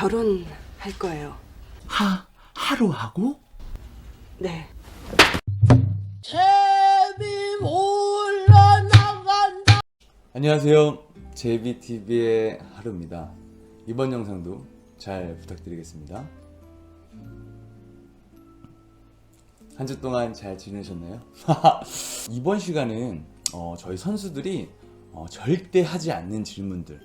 결혼할 거예요. 하 하루 하고? 네. 안녕하세요. 제비TV의 하루입니다. 이번 영상도 잘 부탁드리겠습니다. 한 주 동안 잘 지내셨나요? 이번 시간은 어, 저희 선수들이 어, 절대 하지 않는 질문들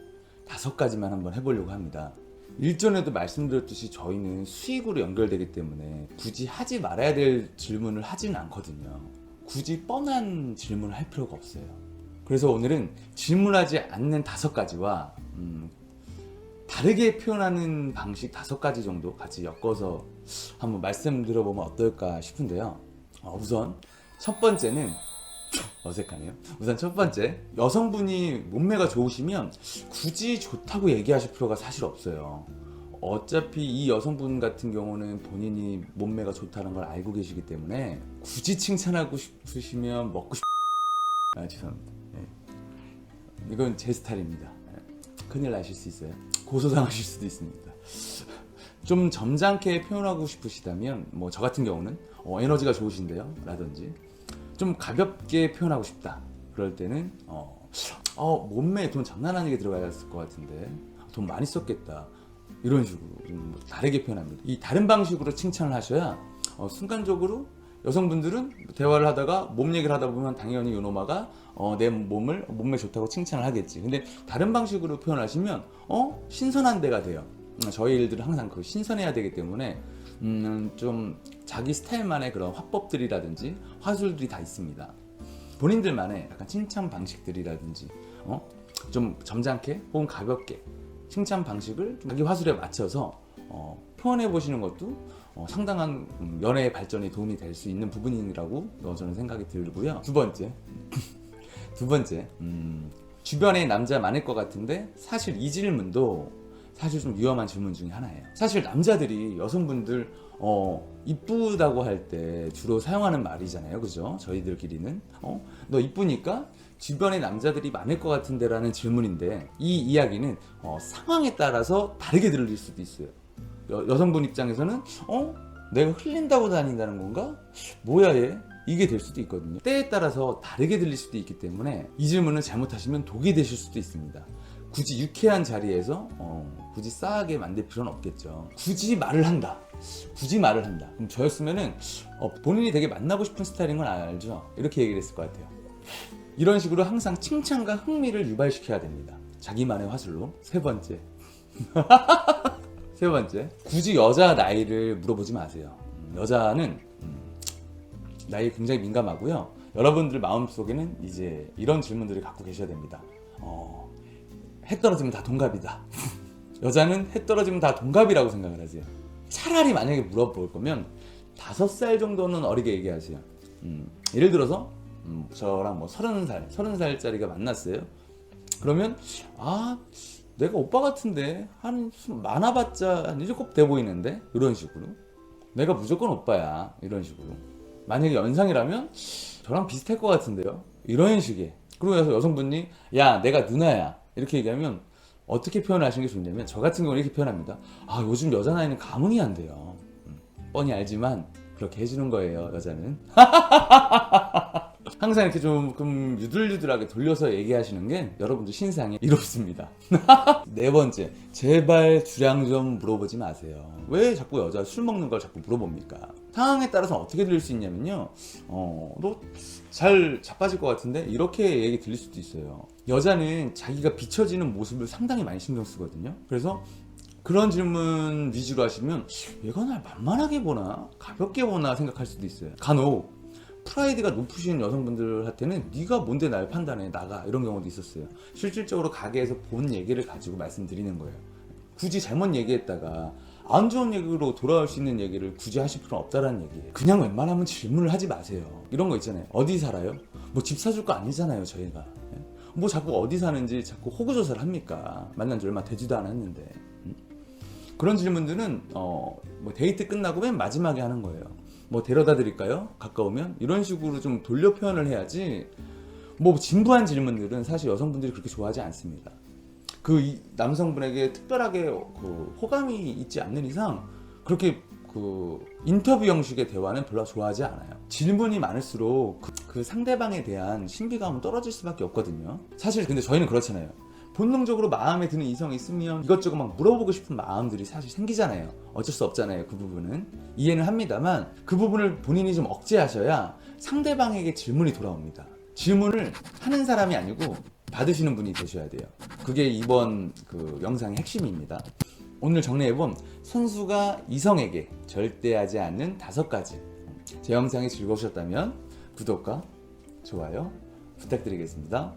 다섯 가지만 한번 해보려고 합니다. 일전에도 말씀드렸듯이 저희는 수익으로 연결되기 때문에 굳이 하지 말아야 될 질문을 하지는 않거든요. 굳이 뻔한 질문을 할 필요가 없어요. 그래서 오늘은 질문하지 않는 다섯 가지와 음, 다르게 표현하는 방식 다섯 가지 정도 같이 엮어서 한번 말씀드려보면 어떨까 싶은데요. 어, 우선 첫 번째는 어색하네요. 우선 첫 번째 여성분이 몸매가 좋으시면 굳이 좋다고 얘기하실 필요가 사실 없어요. 어차피 이 여성분 같은 경우는 본인이 몸매가 좋다는 걸 알고 계시기 때문에 굳이 칭찬하고 싶으시면 먹고 싶... 아 죄송합니다. 예. 이건 제 스타일입니다. 예. 큰일 나실 수 있어요. 고소당하실 수도 있습니다. 좀 점잖게 표현하고 싶으시다면 뭐 저 같은 경우는 어, 에너지가 좋으신데요 라든지 좀 가볍게 표현하고 싶다. 그럴 때는 어, 어, 몸매에 돈 장난 아니게 들어갔을 것 같은데 돈 많이 썼겠다. 이런 식으로 좀뭐 다르게 표현합니다. 이 다른 방식으로 칭찬을 하셔야 어, 순간적으로 여성분들은 대화를 하다가 몸 얘기를 하다 보면 당연히 요노마가 어, 내 몸을 몸매 좋다고 칭찬을 하겠지. 근데 다른 방식으로 표현하시면 어 신선한 데가 돼요. 음, 저희 일들은 항상 그 신선해야 되기 때문에 음, 좀 자기 스타일만의 그런 화법들이라든지 화술들이 다 있습니다. 본인들만의 약간 칭찬 방식들이라든지 어? 좀 점잖게 혹은 가볍게 칭찬 방식을 좀 자기 화술에 맞춰서 어, 표현해 보시는 것도 어, 상당한 음, 연애의 발전에 도움이 될 수 있는 부분이라고 어, 저는 생각이 들고요. 두 번째, 두 번째, 음, 주변에 남자 많을 것 같은데 사실 이 질문도 사실 좀 위험한 질문 중에 하나예요. 사실 남자들이 여성분들 어 이쁘다고 할 때 주로 사용하는 말이잖아요, 그죠? 저희들끼리는 어너 이쁘니까 주변에 남자들이 많을 것 같은데라는 질문인데 이 이야기는 어, 상황에 따라서 다르게 들릴 수도 있어요. 여, 여성분 입장에서는 어 내가 흘린다고 다닌다는 건가? 뭐야 얘? 이게 될 수도 있거든요. 때에 따라서 다르게 들릴 수도 있기 때문에 이 질문을 잘못하시면 독이 되실 수도 있습니다. 굳이 유쾌한 자리에서 어, 굳이 싸하게 만들 필요는 없겠죠. 굳이 말을 한다. 굳이 말을 한다. 그럼 저였으면은 어, 본인이 되게 만나고 싶은 스타일인 건 알죠. 이렇게 얘기를 했을 것 같아요. 이런 식으로 항상 칭찬과 흥미를 유발시켜야 됩니다. 자기만의 화술로. 세 번째. 세 번째. 굳이 여자 나이를 물어보지 마세요. 음, 여자는 음, 나이에 굉장히 민감하고요. 여러분들 마음속에는 이제 이런 질문들을 갖고 계셔야 됩니다. 어, 해 떨어지면 다 동갑이다. 여자는 해 떨어지면 다 동갑이라고 생각을 하세요. 차라리 만약에 물어볼 거면 다섯 살 정도는 어리게 얘기하세요. 음, 예를 들어서 음, 저랑 뭐 서른 살, 서른 살짜리가 만났어요. 그러면 아 내가 오빠 같은데 한 많아봤자 한 일곱 돼 보이는데 이런 식으로 내가 무조건 오빠야 이런 식으로 만약에 연상이라면 저랑 비슷할 것 같은데요 이런 식의 그리고 나서 여성분이 야 내가 누나야 이렇게 얘기하면 어떻게 표현하시는 게 좋냐면 저 같은 경우는 이렇게 표현합니다. 아 요즘 여자 나이는 감흥이 안 돼요. 음, 뻔히 알지만 그렇게 해주는 거예요 여자는 항상 이렇게 조금 유들유들하게 돌려서 얘기하시는 게 여러분들 신상에 이롭습니다 네 번째, 제발 주량 좀 물어보지 마세요. 왜 자꾸 여자 술 먹는 걸 자꾸 물어봅니까? 상황에 따라서 어떻게 들릴 수 있냐면요. 어, 너 잘 자빠질 것 같은데? 이렇게 얘기 들릴 수도 있어요. 여자는 자기가 비춰지는 모습을 상당히 많이 신경 쓰거든요. 그래서 그런 질문 위주로 하시면 얘가 날 만만하게 보나? 가볍게 보나? 생각할 수도 있어요. 간혹 프라이드가 높으신 여성분들한테는 네가 뭔데 날 판단해 나가 이런 경우도 있었어요 실질적으로 가게에서 본 얘기를 가지고 말씀드리는 거예요 굳이 잘못 얘기했다가 안 좋은 얘기로 돌아올 수 있는 얘기를 굳이 하실 필요는 없다라는 얘기예요 그냥 웬만하면 질문을 하지 마세요 이런 거 있잖아요 어디 살아요? 뭐 집 사줄 거 아니잖아요 저희가 예? 뭐 자꾸 어디 사는지 자꾸 호구조사를 합니까 만난 지 얼마 되지도 않았는데 음? 그런 질문들은 어, 뭐 데이트 끝나고 맨 마지막에 하는 거예요. 뭐 데려다 드릴까요? 가까우면 이런 식으로 좀 돌려 표현을 해야지. 뭐 진부한 질문들은 사실 여성분들이 그렇게 좋아하지 않습니다. 그 이- 남성분에게 특별하게 그 호감이 있지 않는 이상 그렇게 그 인터뷰 형식의 대화는 별로 좋아하지 않아요. 질문이 많을수록 그, 그 상대방에 대한 신비감은 떨어질 수밖에 없거든요. 사실 근데 저희는 그렇잖아요. 본능적으로 마음에 드는 이성이 있으면 이것저것 막 물어보고 싶은 마음들이 사실 생기잖아요. 어쩔 수 없잖아요. 그 부분은 이해는 합니다만 그 부분을 본인이 좀 억제하셔야 상대방에게 질문이 돌아옵니다. 질문을 하는 사람이 아니고 받으시는 분이 되셔야 돼요. 그게 이번 그 영상의 핵심입니다. 오늘 정리해본 선수가 이성에게 절대 하지 않는 다섯 가지. 제 영상이 즐거우셨다면 구독과 좋아요 부탁드리겠습니다.